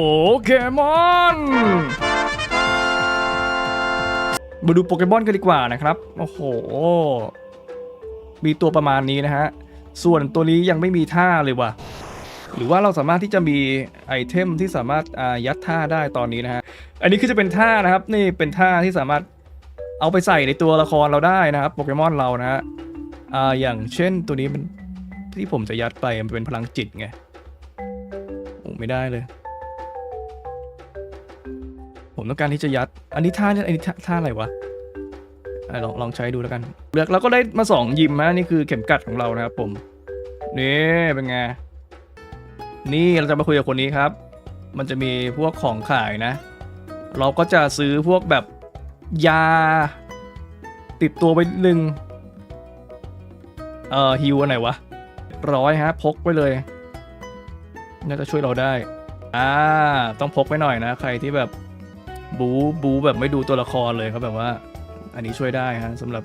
โอเคมอนมาดูโปเกมอนกันดีกว่านะครับ โอ้โห มีตัวประมาณนี้นะฮะ ส่วนตัวนี้ยังไม่มีท่าเลยว่ะ หรือว่าเราสามารถที่จะมีไอเทมที่สามารถอายัดท่าได้ตอนนี้นะฮะ อันนี้คือจะเป็นท่านะครับ นี่เป็นท่าที่สามารถเอาไปใส่ในตัวละครเราได้นะครับโปเกมอนเรานะฮะอ่าอย่างเช่นตัวนี้มันที่ผมจะยัดไปมันเป็นพลังจิตไงโอ้ไม่ได้เลย ผมต้องการที่จะยัด อันนี้ท่าเนี่ยอันนี้ท่าท่าอะไรวะลองลองใช้ดูแล้วกันเลือกเราก็ได้มาสองยิมนะนี่คือเข็มกัดของเรานะครับผม นี่เป็นไง นี่เราจะมาคุยกับคนนี้ครับ มันจะมีพวกของขายนะ เราก็จะซื้อพวกแบบยา ติดตัวไปหนึ่งเอ่อฮิวอันไหนวะร้อยฮะ พกไปเลย น่าจะช่วยเราได้ อ่า ต้องพกไวหน่อยนะ ใครที่แบบ บูบูแบบไม่ดูตัวละครเลยเขาแบบว่า อันนี้ช่วยได้ฮะสำหรับ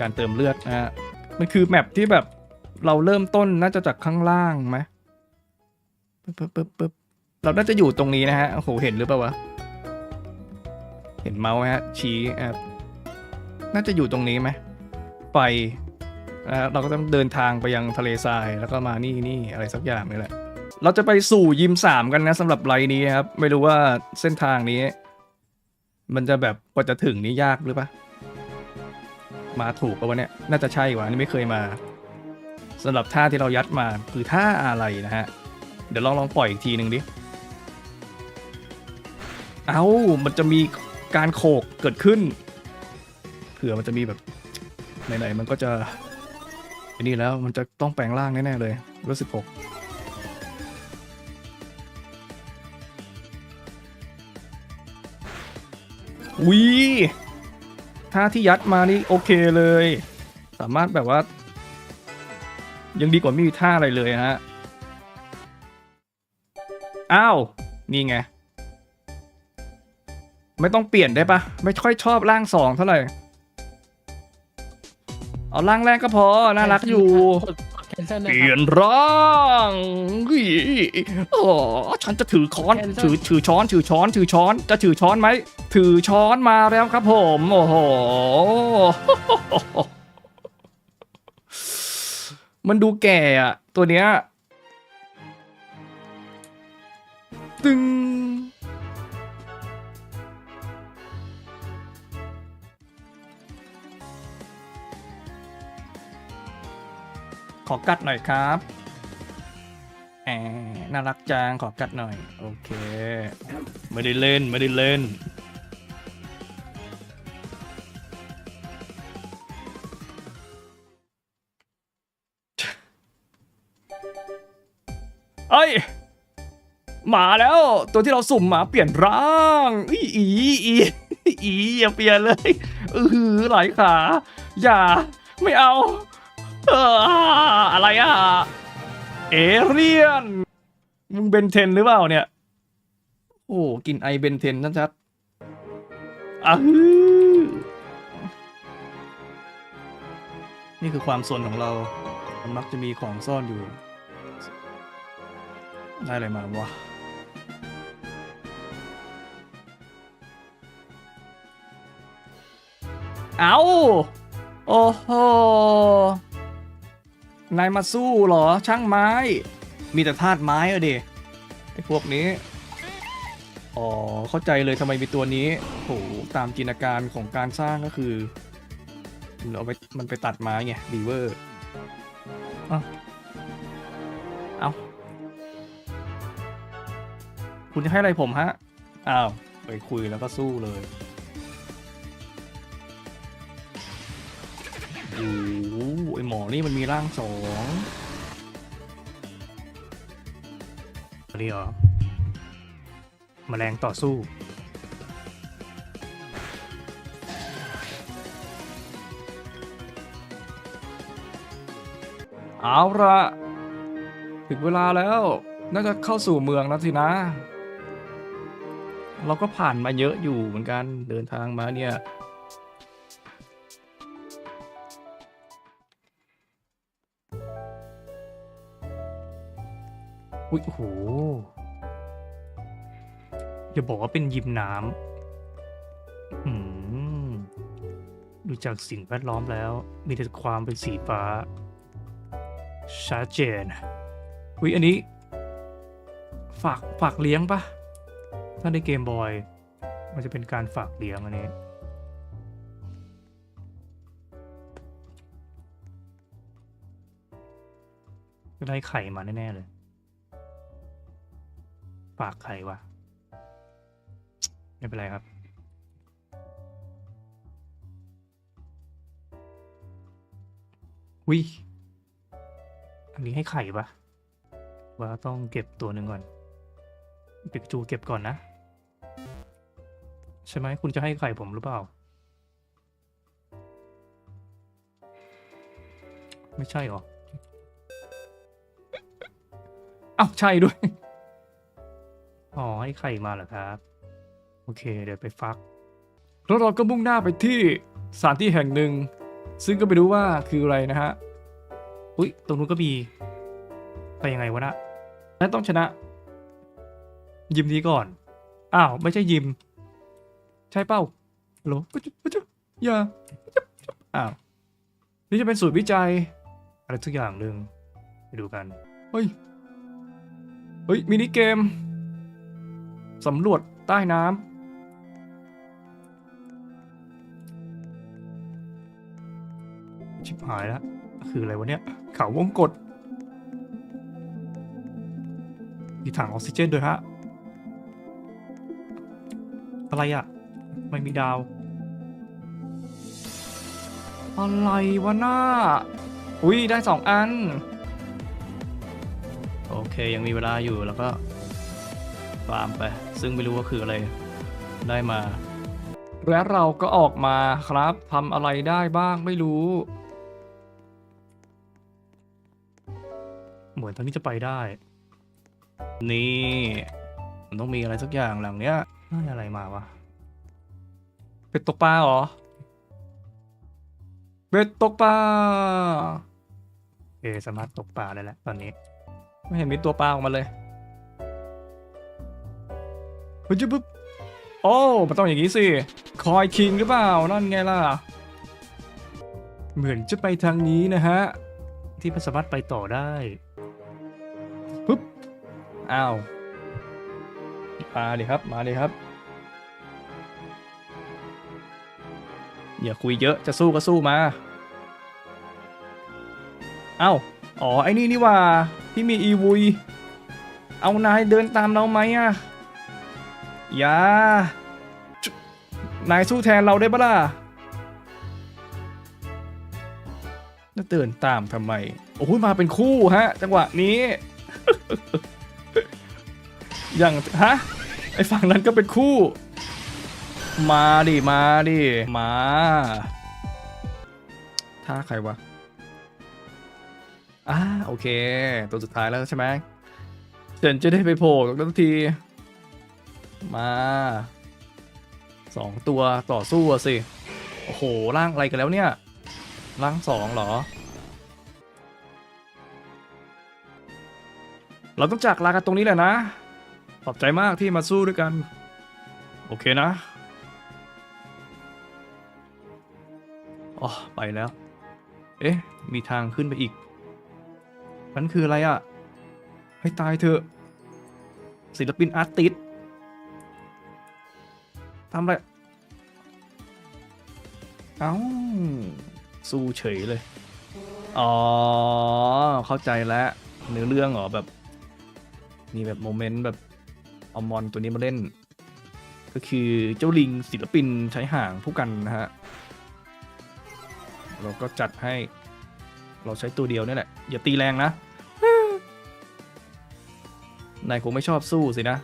การเติมเลือดนะฮะมันคือแมปที่แบบเราเริ่มต้นน่าจะจากข้างล่างไหมปึ๊บปึ๊บปึ๊บปึ๊บเราน่าจะอยู่ตรงนี้นะฮะโอ้โหเห็นหรือเปล่าวะเห็นเมาส์ฮะชี้แอบน่าจะอยู่ตรงนี้ไหมไฟนะฮะเราก็ต้องเดินทางไปยังทะเลทรายแล้วก็มานี่นี่อะไรสักอย่างนี่แหละ เราจะไปสู่ยิมสามกันนะสำหรับไลน์นี้ครับ ไม่รู้ว่าเส้นทางนี้ มันจะแบบกว่าจะถึงนี่ยากหรือปะมาถูกปะวะเนี่ย น่าจะใช่กวะนี่ไม่เคยมาสำหรับท่าที่เรายัดมาคือท่าอะไรนะฮะ เดี๋ยวลองลองปล่อยอีกทีหนึ่งดิ เอา้ามันจะมีการโขกเกิดขึ้น เผื่อมันจะมีแบบไหนๆมันก็จะอ้นี่แล้วมันจะต้องแปลงร่างแน่ๆเลยรู้สึกหก วิท่าที่ยัดมานี่โอเคเลย สามารถแบบว่า ยังดีกว่าไม่มีท่าอะไรเลยฮะ อ้าว นี่ไง ไม่ต้องเปลี่ยนได้ปะไม่ค่อยชอบร่างสองเท่าไหร่ เอาร่างแรกก็พอ น่ารักอยู่ แคนเซิลนะเปคลี่ยรับ นร่างอุ๊ยอ๋อฉันจะถือค้อนแคนเซิลถือถือช้อน ถือช้อน ถือช้อน จะถือช้อนไหม ถือช้อนมาแล้วครับผม โอ้โห มันดูแก่อะตัวเนี้ย ตึง ขอกัดหน่อยครับแหมน่ารักจังขอกัดหน่อย โอเค ไม่ได้เล่น ไม่ได้เล่น เอ้ยมาแล้ว ตัวที่เราสุ่มมาเปลี่ยนร่างอีอีอีอีอย่าเปลี่ยนเลยเออหลายขา อย่า ไม่เอา เอออะไรอะ เอเรียน มึงเบนเทนหรือเปล่าเนี่ย โอ้กินไอเบนเทนชัดๆอะฮือนี่คือความสนของเรามันมักจะมีของซ่อนอยู่ ได้อะไรมาวะ เอาโอ้โห นายมาสู้เหรอช่างไม้ มีแต่ธาตุไม้อะเดไอพวกนี้ อ๋อ เข้าใจเลยทำไมมีตัวนี้โหตามจินตนาการของการสร้างก็คือเอาไปมันไปตัดไม้ไงบีเวอร์เอาเอาคุณจะให้อะไรผมฮะ อ้าว ไปคุยแล้วก็สู้เลยโอ้ หไอหมอนี่มันมีร่างสองอันนี้เหรอแมลงต่อสู้ เอาละถึงเวลาแล้ว น่าจะเข้าสู่เมืองแล้วสินะ เราก็ผ่านมาเยอะอยู่เหมือนกัน เดินทางมาเนี่ย อุ้ยโอ้โหอย่าบอกว่าเป็นยิมน้ำอืมดูจากสิ่งแวดล้อมแล้ว มีแต่ความเป็นสีฟ้าชัดเจนอุ้ยอันนี้ ฝากฝากเลี้ยงปะถ้าในเกมบอย มันจะเป็นการฝากเลี้ยงอันนี้ได้ไข่มาแน่ ๆ เลย ฝากไข่วะ ไม่เป็นไรครับ วิอันนี้ให้ไข่ปะว่าต้องเก็บตัวหนึ่งก่อนปิกจูเก็บก่อนนะ ใช่ไหมคุณจะให้ไข่ผมหรือเปล่า ไม่ใช่หรอ อ้าว ใช่ด้วย อ๋อให้ไข่มาเหรอครับ โอเค เดี๋ยวไปฟัก แล้วเราก็มุ่งหน้าไปที่สถานที่แห่งหนึ่ง ซึ่งก็ไม่รู้ว่าคืออะไรนะฮะ อุ้ยตรงนู้นก็มี ไปยังไงวะนะนั่นต้องชนะ ยิมนี้ก่อน อ้าว ไม่ใช่ยิม ใช่เป้าฮัลโหลปะจุปะจุอย่าปะจุอ้าว นี่จะเป็นสูตรวิจัย อะไรทุกอย่างหนึ่งไปดูกัน เฮ้ย เฮ้ย มินิเกม สำรวจใต้น้ำชิบหายแล้ว คืออะไรวะเนี่ย เขาวงกดมีถังออกซิเจนด้วยฮะ อะไรอะไม่มีดาว อะไรวะหน้า อุ้ยได้สองอัน โอเคยังมีเวลาอยู่แล้วก็ ฟาร์มไป ซึ่งไม่รู้ว่าคืออะไรได้มา และเราก็ออกมาครับทำอะไรได้บ้างไม่รู้ เหมือนตอนนี้จะไปได้ นี่มันต้องมีอะไรสักอย่างหลังเนี้ยได้อะไรมาวะเป็ดตกปลาเหรอเป็ดตกปลาเอสามารถตกปลาได้แล้วตอนนี้ ไม่เห็นมีตัวปลาออกมาเลย เฮ้ยจุ๊บปุ๊บโอ้มันต้องอย่างนี้สิ คอยคิงหรือเปล่า นั่นไงล่ะ เหมือนจะไปทางนี้นะฮะ ที่มันสามารถไปต่อได้ ปุ๊บ อ้าว มาดิครับ มาดิครับ อย่าคุยเยอะ จะสู้ก็สู้มา เอ้า อ๋อ ไอ้นี่นี่ว่า ที่มีอีวุย เอานายเดินตามเราไหมอะ อย่า นายสู้แทนเราได้ปะล่ะแล้วเดินตามทำไม โอ้โหมาเป็นคู่ฮะ จังหวะนี้ อย่างฮะ ไอฝั่งนั้นก็เป็นคู่ มาดิ มาดิ มาท่าใครวะอ่าโอเค ตัวสุดท้ายแล้วใช่ไหมฉันจะได้ไปโผล่ทันที มาสองตัวต่อสู้สิ โอ้โหร่างอะไรกันแล้วเนี่ยร่างสองเหรอ เราต้องจากลากันตรงนี้แหละนะ ขอบใจมากที่มาสู้ด้วยกัน โอเคนะอ๋อไปแล้ว เอ๊ะ มีทางขึ้นไปอีกมันคืออะไรอะ่ะ ให้ตายเถอะ ศิลปินอาร์ติส ทำอะไร เอ้า สู้เฉยเลย อ๋อ เข้าใจแล้วเนื้อเรื่องเหรอแบบ มีแบบโมเมนต์แบบเอามอนตัวนี้มาเล่น ก็คือเจ้าลิงศิลปินใช้ห่างผู้กันนะฮะ เราก็จัดให้ เราใช้ตัวเดียวนี่แหละ อย่าตีแรงนะนายคงไม่ชอบสู้สินะ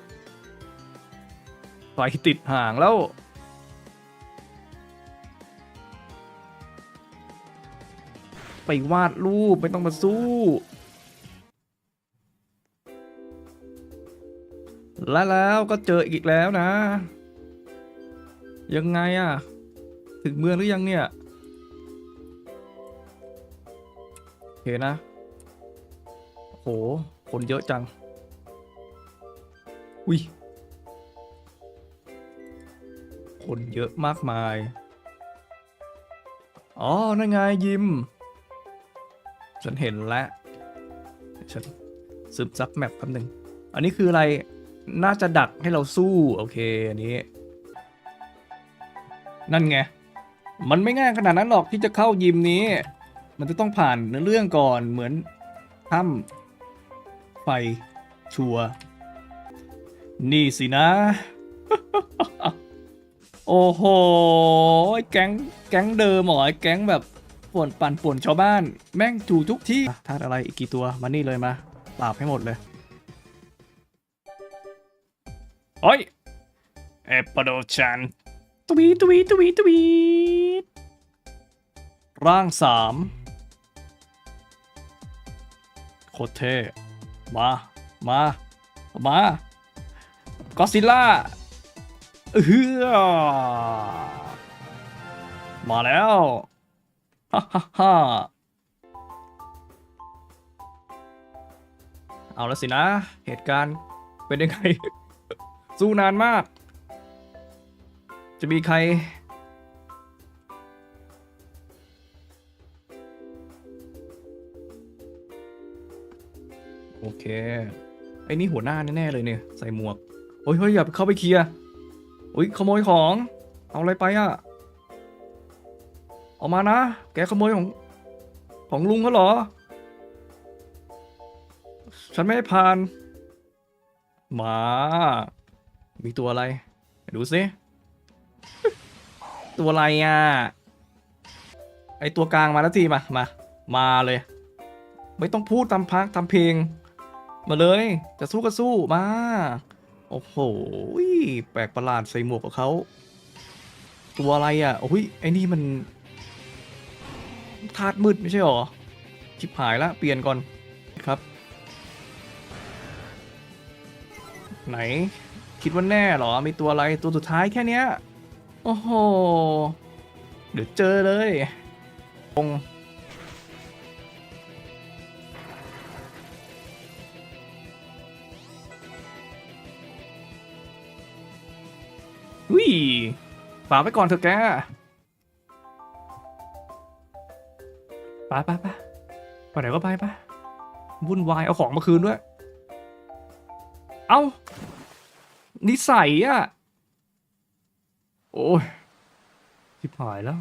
ไฟติดห่างแล้ว ไปวาดรูป ไม่ต้องมาสู้ และแล้วก็เจออีกแล้วนะ ยังไงอะถึงเมืองหรือยังเนี่ยโอเคนะ โห คนเยอะจัง อุ้ย คนเยอะมากมาย อ๋อ นั่นไงยิม ฉันเห็นแล้ว ฉันซึมซับแมปแป๊บหนึ่ง อันนี้คืออะไร น่าจะดักให้เราสู้ โอเค อันนี้ นั่นไง มันไม่ง่ายขนาดนั้นหรอกที่จะเข้ายิมนี้ มันจะต้องผ่านเรื่องก่อนเหมือนถ้ำไฟชัว นี่สินะ โอ้โห แก๊งแก๊งเดิมเหรอไอ้แก๊งแบบป่วนปั่นป่วนชาวบ้าน แม่งถูกทุกที่ทาดอะไรอีกกี่ตัวมานี่เลยมาปราบให้หมดเลยโอ้ยเอปโดชันตวีตวีตวีตวีดร่างสามโคตรเท่มา มา มาก็ซิล่า เฮือมาแล้วฮ่าฮ่าฮ่าเอาล้วสินะ เหตุการณ์เป็นยังไง สู้นานมาก จะมีใคร โอเค ไอ้นี่หัวหน้าแน่ ๆ เลยเนี่ย ใส่หมวก โอ้ยเฮ้ยอย่าเข้าไปเคลียร์ อ้ยขโมยของ เอาอะไรไปอะออกมานะ แกขโมยของ ของลุงเขาเหรอ ฉันไม่ให้ผ่านหมา มีตัวอะไร ดูสิ ตัวอะไรอะ ไอตัวกลางมาแล้วทีมา มา มาเลย ไม่ต้องพูดตามพักทำเพลง มาเลย จะสู้ก็สู้ มา โอ้โห แปลกประหลาดใส่หมวกกับเขา ตัวอะไรอะ โอ้ย ไอ้นี่มันธาตุมืดไม่ใช่หรอ ชิบหายละ เปลี่ยนก่อนครับ ไหน คิดว่าแน่หรอ มีตัวอะไร ตัวสุดท้ายแค่เนี้ย โอ้โห เดี๋ยวเจอเลยงง ฝากไว้ก่อนเถอะแกไปไปไปไปไหนก็ไปไปวุ่นวายเอาของมาคืนด้วย เอ้านิสัยอะโอ้ยชิบหายแล้ว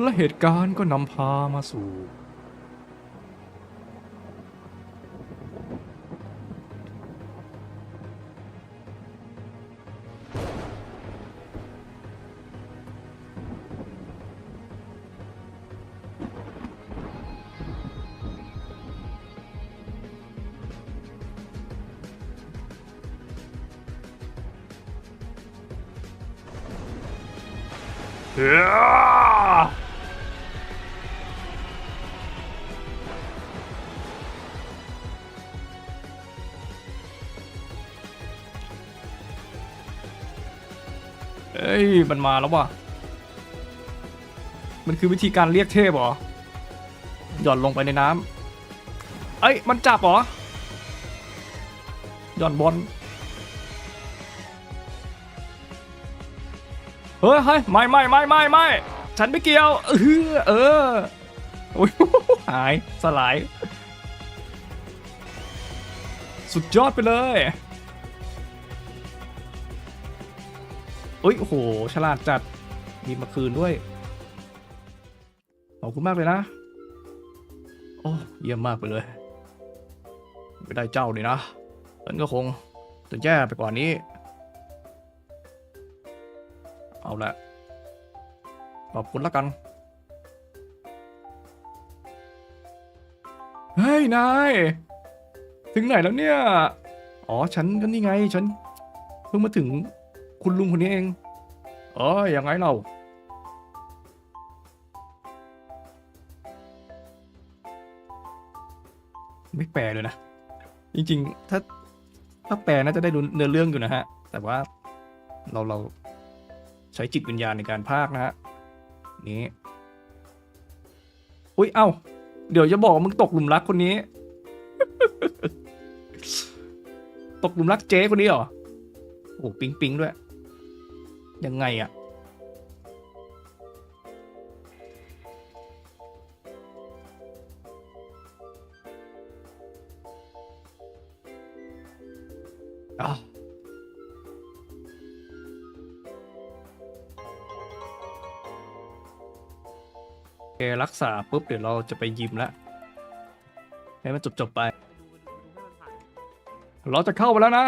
และเหตุการณ์ก็นำพามาสู่ เอ้ย มันมาแล้วว่ะ มันคือวิธีการเรียกเทพเหรอ หย่อนลงไปในน้ำเอ้ย มันจับเหรอ หย่อนบอล เฮ้ยเฮ้ยไม่ไม่ไม่ไม่ไม่ ฉันไม่เกี่ยว เออเออโอ้ยหาย สลาย สุดยอดไปเลย อ้ยโอ้โห ฉลาดจัด มีมาคืนด้วย ขอบคุณมากเลยนะ โอ้เยี่ยมมากไปเลย ไม่ได้เจ้านี่นะฉันก็คงจะแย่ไปกว่านี้ เอาละขอบคุณแล้วกัน เฮ้ย นาย ถึงไหนแล้วเนี่ย อ๋อ ฉันก็นี่ไง ฉันเพิ่งมาถึง คุณลุงคนนี้เองเออยังไงเราไม่แปลเลยนะ จริงๆ ถ้าถ้าแปลน่าจะได้รู้เนื้อเรื่องอยู่นะฮะ แต่ว่าเราเราใช้จิตวิญญาณในการพากนะฮะนี้อุ้ย เอ้า เดี๋ยวจะบอกมึงตกหลุมรักคนนี้ ตกหลุมรักเจ๊คนนี้เหรอ โอ้ปิ๊งปิ๊งด้วย ยังไงอะอ้าวโอเครักษาปุ๊บเดี๋ยวเราจะไปยิมแล้วให้มันจบจบไป เราจะเข้าไปแล้วนะ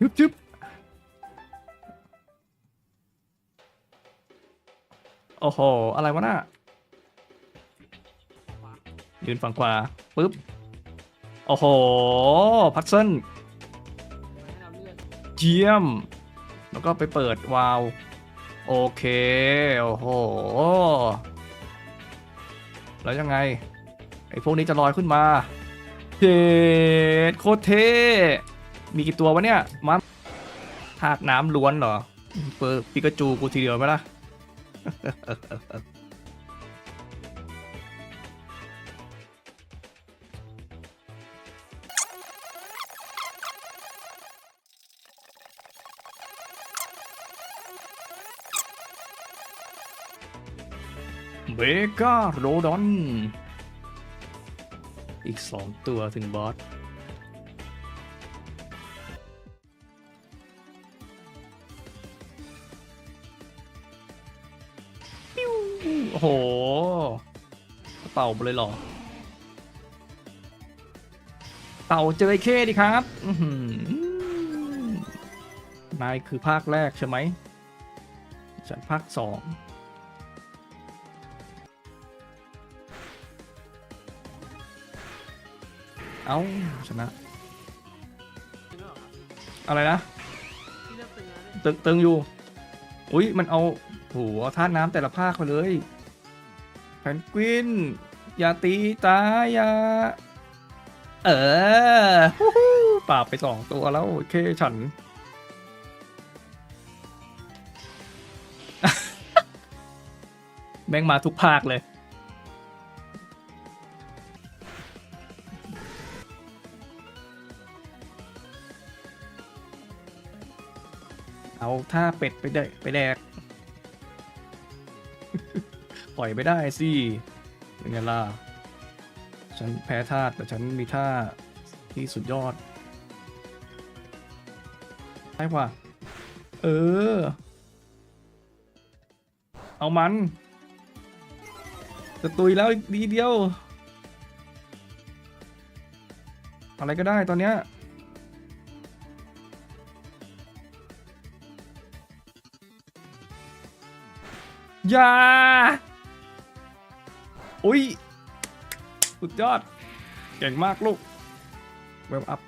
ยึบยึบ โอ้โห อะไรวะน่ะยืนฝั่งขวาปุ๊บ โอ้โห พัดเส้นเจียม แล้วก็ไปเปิดวาล์วโอเค โอ้โห แล้วยังไง ไอ้พวกนี้จะลอยขึ้นมาเจ็ดโคตรเท่มีกี่ตัววะเนี่ยมาธาตุน้ำล้วนเหรอ เปิดปิกาจูกูทีเดียวไหมล่ะ เบกาโรดอน อีกสองตัวถึงบอส โอ้โหเต่าไปเลยหรอ เต่าเจอไอ้เข้ดิครับนายคือภาคแรกใช่ไหม ฉันภาคสองเอาชนะ อะไรนะ ตึงตึงอยู่ อุ้ยมันเอาโหเอาธาน้ำแต่ละภาคไปเลย พนกวิน อย่าตีตาอย่า เออฮู้ฮู้ปราบไปสองตัวแล้ว โอเคฉัน แม่งมาทุกภาคเลย เอาท่าเป็ดไปเดะไปแดกปล่ อยไม่ได้สิเป็นไงล่ะ ฉันแพ้ท่าแต่ฉันมีท่าที่สุดยอดได้ว่ะ เออ เอามัน จะตุยแล้วอีกดีเดียว อะไรก็ได้ตอนเนี้ยอย่า อุ้ย สุดยอด เก่งมากลูก เวลอัพ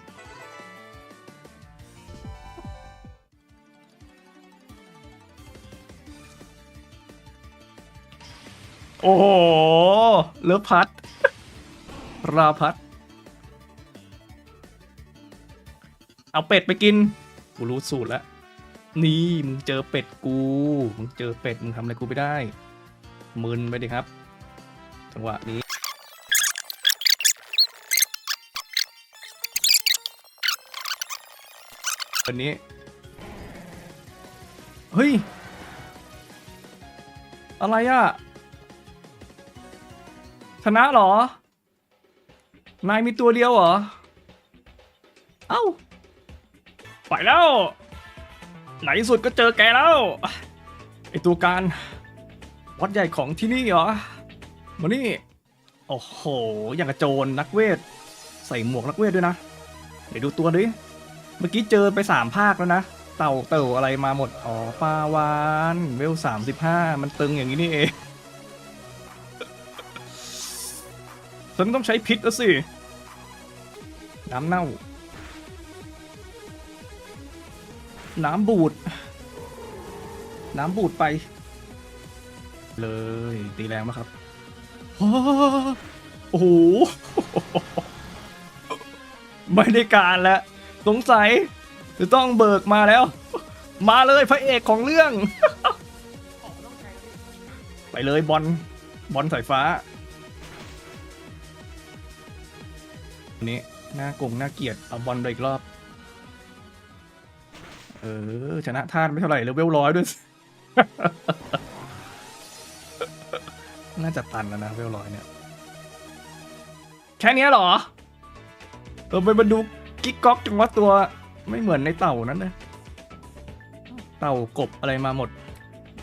โอ้โห เลิฟพัด ราพัด เอาเป็ดไปกิน กูรู้สูตรแล้ว นี่ มึงเจอเป็ดกู มึงเจอเป็ด มึงทำอะไรกูไม่ได้ มึนไปดิครับ จังหวะนี้วันนี้ เฮ้ย อะไรอะชนะเหรอ นายมีตัวเดียวเหรอ เอ้า ไปแล้ว ไหนสุดก็เจอแกแล้ว ไอตัวการวัดใหญ่ของที่นี่เหรอ มานี่ โอ้โห อย่างกระโจนนักเวท ใส่หมวกนักเวทด้วยนะ เดี๋ยวดูตัวดิ เมื่อกี้เจอไปสามภาคแล้วนะ เต่าเต่าอะไรมาหมด อ๋อปลาวาน เวลสามสิบห้ามันตึงอย่างนี้นี่เอง ฉันต้องใช้พิษแล้วสิ น้ำเน่า น้ำบูด น้ำบูดไป เลยตีแรงมากครับ โอ้โห ไม่ได้การแล้ว สงสัยจะต้องเบิกมาแล้ว มาเลยพระเอกของเรื่อง ไปเลยบอล บอลสายฟ้าอันนี้หน้ากงหน้าเกลียดเอาบอลไปอีกรอบ เออ ชนะท่านไม่เท่าไหร่เลเวลร้อยด้วย น่าจะตันแล้วนะเวลร้อยเนี่ย แค่เนี้ยเหรอ เออไปมาดูกิ๊กก๊อกจังวะตัวไม่เหมือนในเต่านั้นนะเต่ากบอะไรมาหมด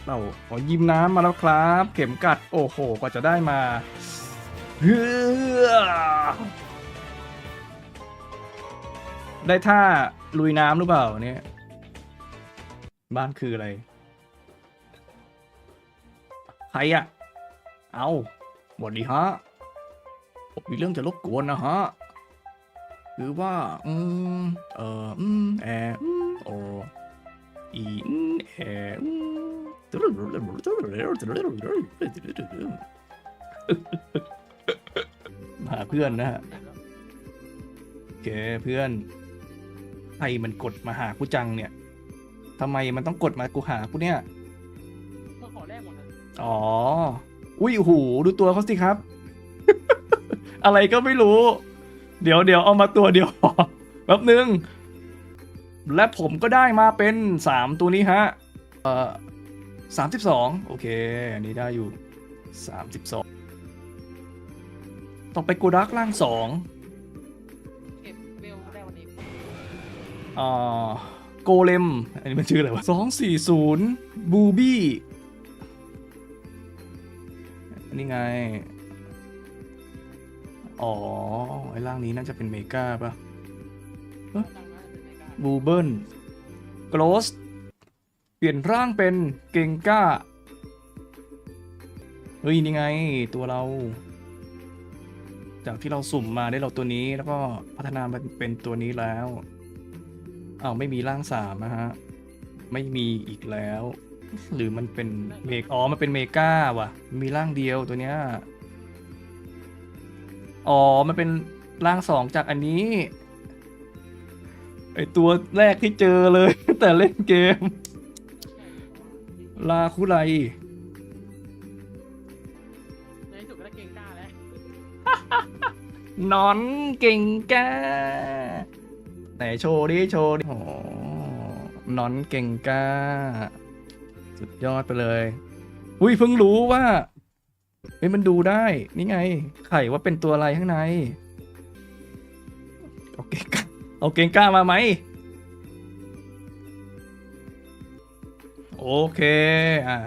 เต่าขอยิมน้ำมาแล้วครับ เข็มกัด โอ้โหกว่าจะได้มาเฮ้อได้ท่าลุยน้ำหรือเปล่าเนี่ย บ้านคืออะไร ใครอะ เอาหมดดีฮะ ผมมีเรื่องจะรบกวนนะฮะ คือว่า อืม เอออืม แออืมโอ อีอืมแออืมหาเพื่อนนะฮะโอเคเพื่อนใครมันกดมาหากูจังเนี่ยทำไมมันต้องกดมากูหากูเนี่ยก็ขอแรกหมดนะอ๋อ อุ้ยโอ้โหดูตัวเขาสิครับ อะไรก็ไม่รู้ เดี๋ยวเดี๋ยวเอามาตัวเดียวแป๊บนึง และผมก็ได้มาเป็นสามตัวนี้ฮะ เอ่อสามสิบสองโอเค อันนี้ได้อยู่สามสิบสองต่องไปโกดักล่างสองเก็บเบลได้วันนี้อ่าโกเลม อันนี้มันชื่ออะไรวะสองสี่ศูนย์บูบี้ นนี้ไง อ๋อ ไอ้ร่างนี้น่าจะเป็นเมกาปะบูเบิลโกลสเปลี่ยนร่างเป็นเกงก้า เฮ้ย นี่ไง ตัวเรา จากที่เราสุ่มมาได้เราตัวนี้แล้วก็พัฒนามาเป็นตัวนี้แล้วอ้าวไม่มีร่างสามนะฮะ ไม่มีอีกแล้ว หรือมันเป็นเมกอ๋อมันเป็นเมกาว่ะ มีร่างเดียวตัวเนี้ยอ๋อมันเป็นร่างสองจากอันนี้ไอตัวแรกที่เจอเลย แต่เล่นเกม ลาคุไรในที่สุดก็ได้เก่งกล้าแล้วนอนเก่งกาไหนโชว์ดิโชว์ดิโอ้นอนเก่งก้า สุดยอดไปเลย อุ้ยเพิ่งรู้ว่าเฮ้ยมันดูได้ นี่ไง ไข่ว่าเป็นตัวอะไรข้างใน เอาเก่งกาเอาเก่งกามาไหม โอเค อ่า